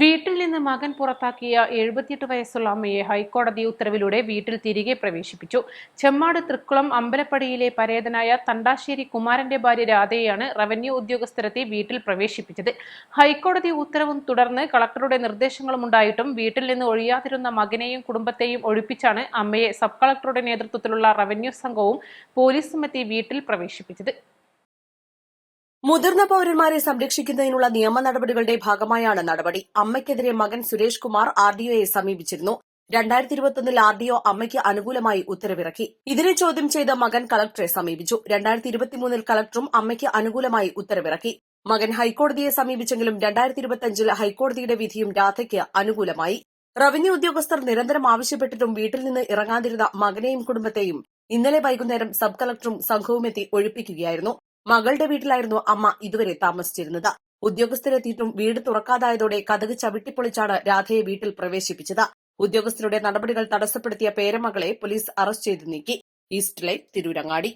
വീട്ടിൽ നിന്ന് മകൻ പുറത്താക്കിയ എഴുപത്തിയെട്ട് വയസ്സുള്ള അമ്മയെ ഹൈക്കോടതി ഉത്തരവിലൂടെ വീട്ടിൽ തിരികെ പ്രവേശിപ്പിച്ചു. ചെമ്മാട് തൃക്കുളം അമ്പലപ്പടിയിലെ പരേതനായ തണ്ടാശ്ശേരി കുമാരന്റെ ഭാര്യ രാധയെയാണ് റവന്യൂ ഉദ്യോഗസ്ഥരത്തെ വീട്ടിൽ പ്രവേശിപ്പിച്ചത്. ഹൈക്കോടതി ഉത്തരവും തുടർന്ന് കളക്ടറുടെ നിർദ്ദേശങ്ങളും ഉണ്ടായിട്ടും വീട്ടിൽ നിന്ന് ഒഴിയാതിരുന്ന മകനെയും കുടുംബത്തെയും ഒഴിപ്പിച്ചാണ് അമ്മയെ സബ് കളക്ടറുടെ നേതൃത്വത്തിലുള്ള റവന്യൂ സംഘവും പോലീസും എത്തി വീട്ടിൽ പ്രവേശിപ്പിച്ചത്. മുതിർന്ന പൌരന്മാരെ സംരക്ഷിക്കുന്നതിനുള്ള നിയമ നടപടികളുടെ ഭാഗമായാണ് നടപടി. അമ്മയ്ക്കെതിരെ മകൻ സുരേഷ് കുമാർ ആർ ഡി ഒയെ സമീപിച്ചിരുന്നു. രണ്ടായിരത്തി ഇരുപത്തൊന്നിൽ ആർ ഡി ഒ അമ്മയ്ക്ക് അനുകൂലമായി ഉത്തരവിറക്കി. ഇതിനെ ചോദ്യം ചെയ്ത മകൻ കളക്ടറെ സമീപിച്ചു. രണ്ടായിരത്തി ഇരുപത്തിമൂന്നിൽ കളക്ടറും അമ്മയ്ക്ക് അനുകൂലമായി ഉത്തരവിറക്കി. മകൻ ഹൈക്കോടതിയെ സമീപിച്ചെങ്കിലും രണ്ടായിരത്തി ഇരുപത്തിയഞ്ചിൽ ഹൈക്കോടതിയുടെ വിധിയും രാധയ്ക്ക് അനുകൂലമായി. റവന്യൂ ഉദ്യോഗസ്ഥർ നിരന്തരം ആവശ്യപ്പെട്ടിട്ടും വീട്ടിൽ നിന്ന് ഇറങ്ങാതിരുന്ന മകനെയും കുടുംബത്തെയും ഇന്നലെ വൈകുന്നേരം സബ് കളക്ടറും സംഘവുമെത്തി ഒഴിപ്പിക്കുകയായിരുന്നു. മകളുടെ വീട്ടിലായിരുന്നു അമ്മ ഇതുവരെ താമസിച്ചിരുന്നത്. ഉദ്യോഗസ്ഥരെത്തിയിട്ടും വീട് തുറക്കാതായതോടെ കഥക് ചവിട്ടിപ്പൊളിച്ചാണ് രാധയെ വീട്ടിൽ പ്രവേശിപ്പിച്ചത്. ഉദ്യോഗസ്ഥരുടെ നടപടികൾ തടസ്സപ്പെടുത്തിയ പേരമകളെ പോലീസ് അറസ്റ്റ് ചെയ്ത് നീക്കി. East Life Tirurangadi.